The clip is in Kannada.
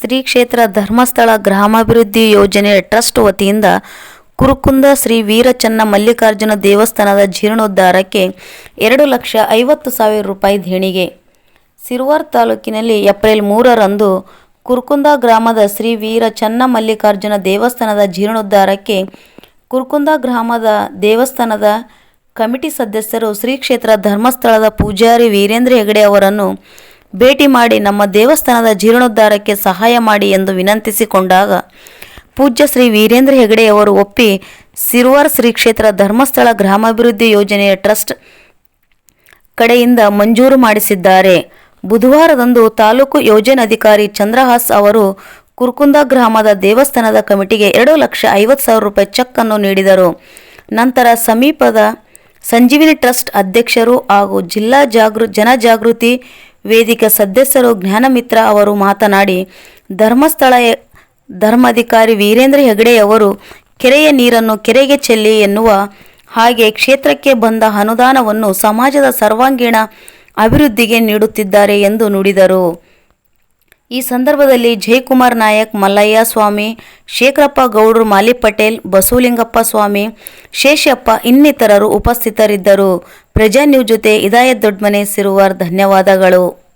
ಶ್ರೀ ಕ್ಷೇತ್ರ ಧರ್ಮಸ್ಥಳ ಗ್ರಾಮಾಭಿವೃದ್ಧಿ ಯೋಜನೆ ಟ್ರಸ್ಟ್ ವತಿಯಿಂದ ಕುರುಕುಂದ ಶ್ರೀ ವೀರಚನ್ನ ಮಲ್ಲಿಕಾರ್ಜುನ ದೇವಸ್ಥಾನದ ಜೀರ್ಣೋದ್ಧಾರಕ್ಕೆ ಎರಡು ಲಕ್ಷ ಐವತ್ತು ಸಾವಿರ ರೂಪಾಯಿ ದೇಣಿಗೆ. ಸಿರುವಾರ್ ತಾಲೂಕಿನಲ್ಲಿ ಏಪ್ರಿಲ್ ಮೂರರಂದು ಕುರುಕುಂದ ಗ್ರಾಮದ ಶ್ರೀ ವೀರ ಚನ್ನ ಮಲ್ಲಿಕಾರ್ಜುನ ದೇವಸ್ಥಾನದ ಜೀರ್ಣೋದ್ಧಾರಕ್ಕೆ ಕುರುಕುಂದ ಗ್ರಾಮದ ದೇವಸ್ಥಾನದ ಕಮಿಟಿ ಸದಸ್ಯರು ಶ್ರೀ ಕ್ಷೇತ್ರ ಧರ್ಮಸ್ಥಳದ ಪೂಜಾರಿ ವೀರೇಂದ್ರ ಹೆಗಡೆ ಅವರನ್ನು ಭೇಟಿ ಮಾಡಿ ನಮ್ಮ ದೇವಸ್ಥಾನದ ಜೀರ್ಣೋದ್ಧಾರಕ್ಕೆ ಸಹಾಯ ಮಾಡಿ ಎಂದು ವಿನಂತಿಸಿಕೊಂಡಾಗ ಪೂಜ್ಯ ಶ್ರೀ ವೀರೇಂದ್ರ ಹೆಗಡೆಯವರು ಒಪ್ಪಿ ಸಿರುವಾರ್ ಶ್ರೀ ಕ್ಷೇತ್ರ ಧರ್ಮಸ್ಥಳ ಗ್ರಾಮಾಭಿವೃದ್ಧಿ ಯೋಜನೆಯ ಟ್ರಸ್ಟ್ ಕಡೆಯಿಂದ ಮಂಜೂರು ಮಾಡಿಸಿದ್ದಾರೆ. ಬುಧವಾರದಂದು ತಾಲೂಕು ಯೋಜನಾಧಿಕಾರಿ ಚಂದ್ರಹಾಸ್ ಅವರು ಕುರ್ಕುಂದ ಗ್ರಾಮದ ದೇವಸ್ಥಾನದ ಕಮಿಟಿಗೆ ಎರಡು ಲಕ್ಷ ಐವತ್ತು ಸಾವಿರ ರೂಪಾಯಿ ಚೆಕ್ ಅನ್ನು ನೀಡಿದರು. ನಂತರ ಸಮೀಪದ ಸಂಜೀವಿನಿ ಟ್ರಸ್ಟ್ ಅಧ್ಯಕ್ಷರು ಹಾಗೂ ಜಿಲ್ಲಾ ಜಾಗೃ ಜನಜಾಗೃತಿ ವೇದಿಕೆ ಸದಸ್ಯರು ಜ್ಞಾನಮಿತ್ರ ಅವರು ಮಾತನಾಡಿ, ಧರ್ಮಸ್ಥಳ ಧರ್ಮಾಧಿಕಾರಿ ವೀರೇಂದ್ರ ಹೆಗಡೆಯವರು ಕೆರೆಯ ನೀರನ್ನು ಕೆರೆಗೆ ಚೆಲ್ಲಿ ಎನ್ನುವ ಹಾಗೆ ಕ್ಷೇತ್ರಕ್ಕೆ ಬಂದ ಅನುದಾನವನ್ನು ಸಮಾಜದ ಸರ್ವಾಂಗೀಣ ಅಭಿವೃದ್ಧಿಗೆ ನೀಡುತ್ತಿದ್ದಾರೆ ಎಂದು ನುಡಿದರು. ಈ ಸಂದರ್ಭದಲ್ಲಿ ಜಯಕುಮಾರ್ ನಾಯಕ್, ಮಲ್ಲಯ್ಯ ಸ್ವಾಮಿ, ಶೇಖರಪ್ಪ ಗೌಡ್ರು ಮಾಲಿ ಪಟೇಲ್, ಬಸವಲಿಂಗಪ್ಪ ಸ್ವಾಮಿ ಶೇಷಪ್ಪ ಇನ್ನಿತರರು ಉಪಸ್ಥಿತರಿದ್ದರು. ಪ್ರಜಾ ನ್ಯೂಸ್ ಜೊತೆ ಇದಾಯತ್ ದೊಡ್ಮನೆ ಸಿರುವಾರ್, ಧನ್ಯವಾದಗಳು.